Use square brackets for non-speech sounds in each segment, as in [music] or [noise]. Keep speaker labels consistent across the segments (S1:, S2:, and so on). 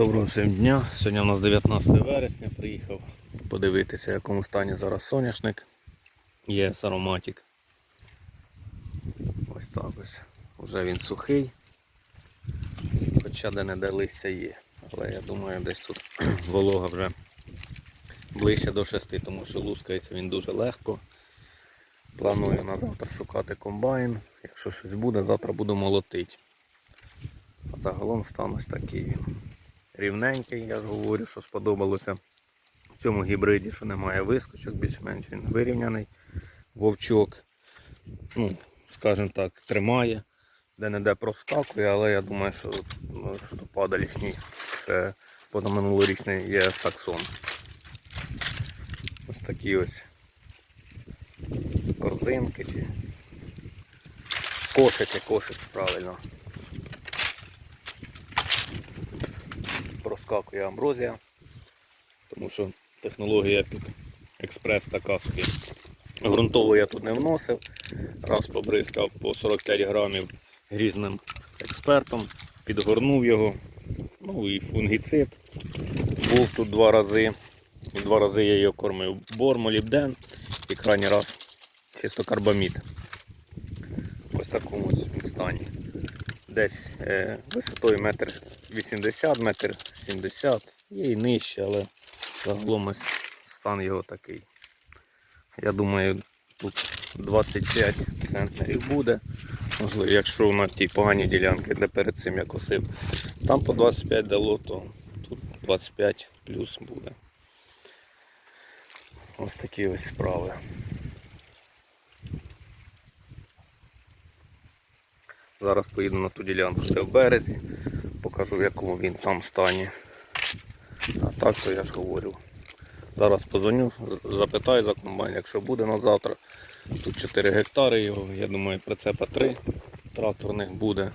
S1: Доброго всім дня. Сьогодні у нас 19 вересня. Приїхав подивитися, в якому стані зараз соняшник. Є ароматик. Ось так ось. Уже він сухий. Хоча де не де листя є. Але я думаю, десь тут [clears throat] волога вже ближче до 6, тому що лускається він дуже легко. Планую на завтра шукати комбайн. Якщо щось буде, завтра буду молотити. Загалом стан ось такий він. Рівненький, я ж говорю, що сподобалося в цьому гібриді, що немає вискочок, більш-менш він вирівняний. Вовчок, ну, скажімо так, тримає, де-не-де проскакує, але я думаю, що, ну, що до падалішній ще позаминулорічний є саксон. Ось такі ось корзинки чи кошики, кошик, правильно. Проскакує амброзія, тому що технологія під експрес така собі. Грунтово я тут не вносив. Раз побризкав по 45 грамів грізним експертом, підгорнув його. Ну і фунгіцид. Був тут два рази. Два рази я його кормив бор, молібден і крайній раз чисто карбамід. Ось такому стані. Десь е, висотою метр 80, метр 70, є і нижче, але загалом ось стан його такий. Я думаю, тут 25 центнерів буде. Можливо, якщо на тій поганій ділянці, де перед цим я косив, там по 25 дало, то тут 25 плюс буде. Ось такі ось справи. Зараз поїду на ту ділянку, де в березі, покажу в якому він там стані. А так то я ж говорю. Зараз позвоню, запитаю за комбайн, якщо буде на завтра. Тут 4 гектари його, я думаю, прицепа 3 тракторних буде.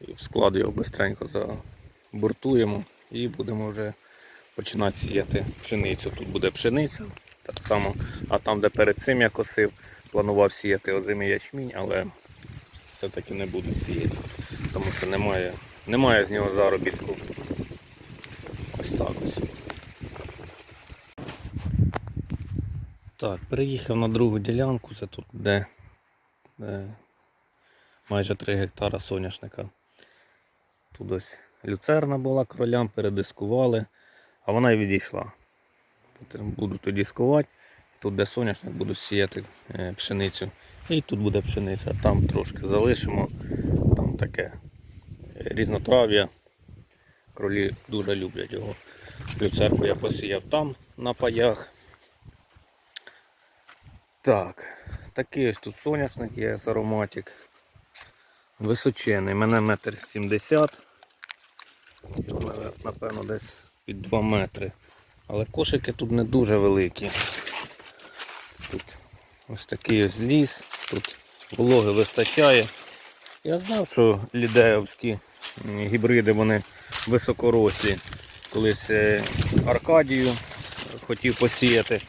S1: І в склад його швидко забортуємо і будемо вже починати сіяти пшеницю. Тут буде пшениця, так само, а там, де перед цим я косив, планував сіяти озимий ячмінь, але все-таки не буду сіяти, тому що немає, немає з нього заробітку. Ось так ось. Так, приїхав на другу ділянку, це тут де, де майже 3 гектара соняшника. Тут ось люцерна була кролям, передискували, а вона й відійшла. Буду тоді дискувати. Тут де соняшник буду сіяти е, пшеницю. І тут буде пшениця. Там трошки залишимо. Там таке різнотрав'я. Кролі дуже люблять його. Люцерку я посіяв там на паях. Так, такий ось тут соняшник є з ароматик. Височений, мене метр сімдесят. Напевно, десь під 2 метри. Але кошики тут не дуже великі. Тут ось такий ось ліс, тут вологи вистачає. Я знав, що лідеївські гібриди вони високорослі. Колись е, Аркадію хотів посіяти,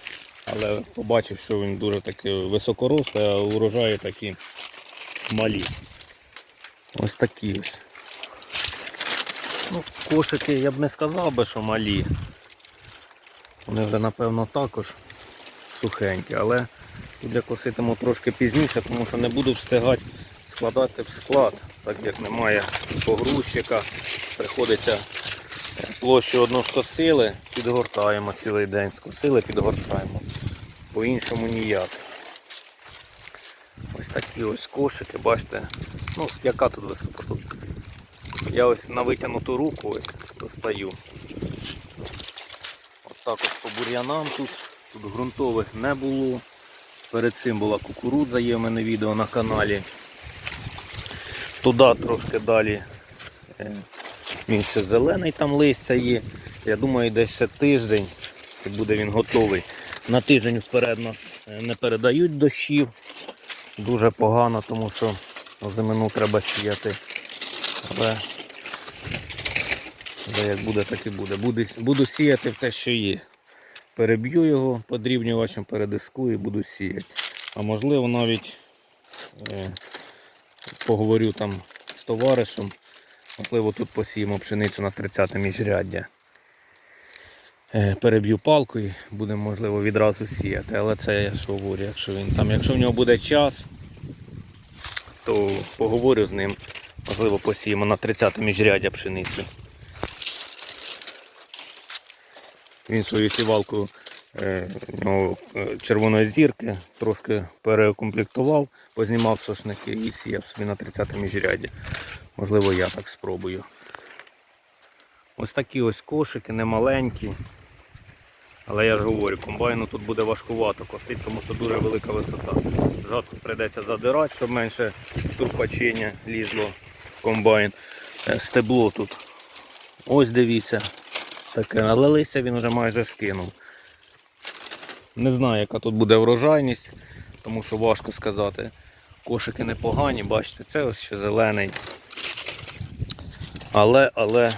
S1: але побачив, що він дуже такий високорослий, а урожаї такі малі. Ось такі ось. Ну, кошики я б не сказав би, що малі. Вони вже напевно також сухенькі, але я коситиму трошки пізніше, тому що не буду встигати складати в склад, так як немає погрузчика. Приходиться площу одну скосили, підгортаємо цілий день, скосили, підгортаємо. По-іншому ніяк. Ось такі ось кошики, бачите. Ну, яка тут висота тут? Я ось на витягнуту руку ось достаю. От так ось по бур'янам тут. Тут ґрунтових не було. Перед цим була кукурудза, є в мене відео на каналі. Туди трошки далі е, він ще зелений там листя є. Я думаю, десь ще тиждень і буде він готовий. На тиждень вперед нас е, не передають дощів. Дуже погано, тому що зимину треба сіяти. Але але як буде, так і буде. Буду, буду сіяти в те, що є. Переб'ю його подрібнювачем, передискую і буду сіяти. А можливо навіть е, поговорю там з товаришем, Можливо, тут посіємо пшеницю на 30 міжряддя. Е, Переб'ю палку і будемо, можливо, відразу сіяти. Але це я ж говорю, якщо він там, якщо в нього буде час, то поговорю з ним. Можливо, посіємо на 30 міжряддя пшеницю. Він свою сівалку е, нього, е, червоної зірки трошки переукомплектував, познімав сошники і сіяв собі на 30 міжряді. Можливо, я так спробую. Ось такі ось кошики, немаленькі. Але я ж говорю, комбайну тут буде важкувато косити, тому що дуже велика висота. Жатку прийдеться задирати, щоб менше турпачення лізло в комбайн. Е, Стебло тут. Ось дивіться. Таке, але листя він вже майже скинув. Не знаю, яка тут буде врожайність, тому що важко сказати. Кошики непогані, бачите, це ось ще зелений. Але, але,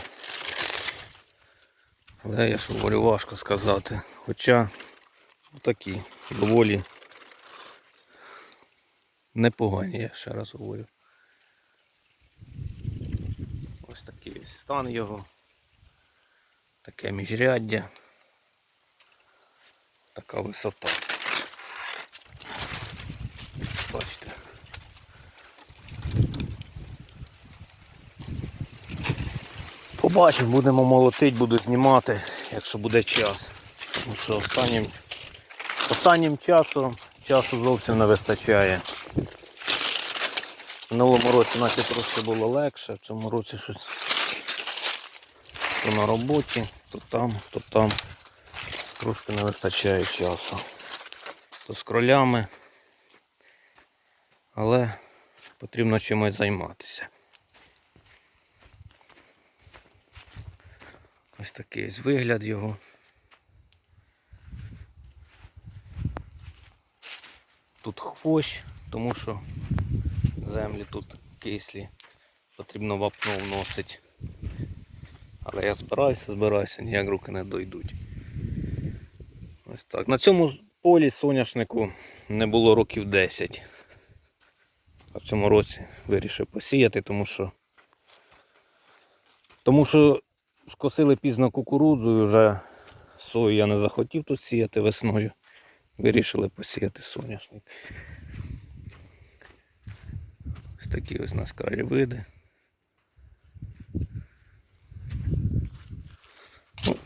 S1: але я ж говорю, важко сказати. Хоча такі доволі непогані, я ще раз говорю. Ось такий стан його. Таке міжряддя. Така висота. Бачите. Побачимо, будемо молотити, буду знімати, якщо буде час. Тому що останнім, останнім часом часу зовсім не вистачає. В минулому році наче трошки було легше, в цьому році щось то на роботі, то там, то там. Трошки не вистачає часу. То з кролями. Але потрібно чимось займатися. Ось такий ось вигляд його. Тут хвощ, тому що землі тут кислі. Потрібно вапно вносити. Але я збираюся, збираюся, ніяк руки не дойдуть. Ось так. На цьому полі соняшнику не було років 10. А в цьому році вирішив посіяти, тому що тому що скосили пізно кукурудзу і вже сою я не захотів тут сіяти весною. Вирішили посіяти соняшник. Ось такі ось у нас краєвиди.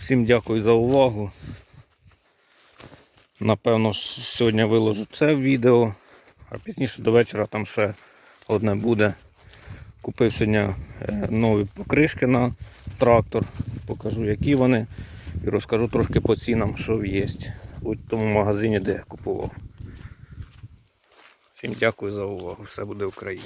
S1: Всім дякую за увагу. Напевно, сьогодні виложу це відео, а пізніше до вечора там ще одне буде. Купив сьогодні е, нові покришки на трактор, покажу які вони і розкажу трошки по цінам, що є у тому магазині, де я купував. Всім дякую за увагу. Все буде Україна.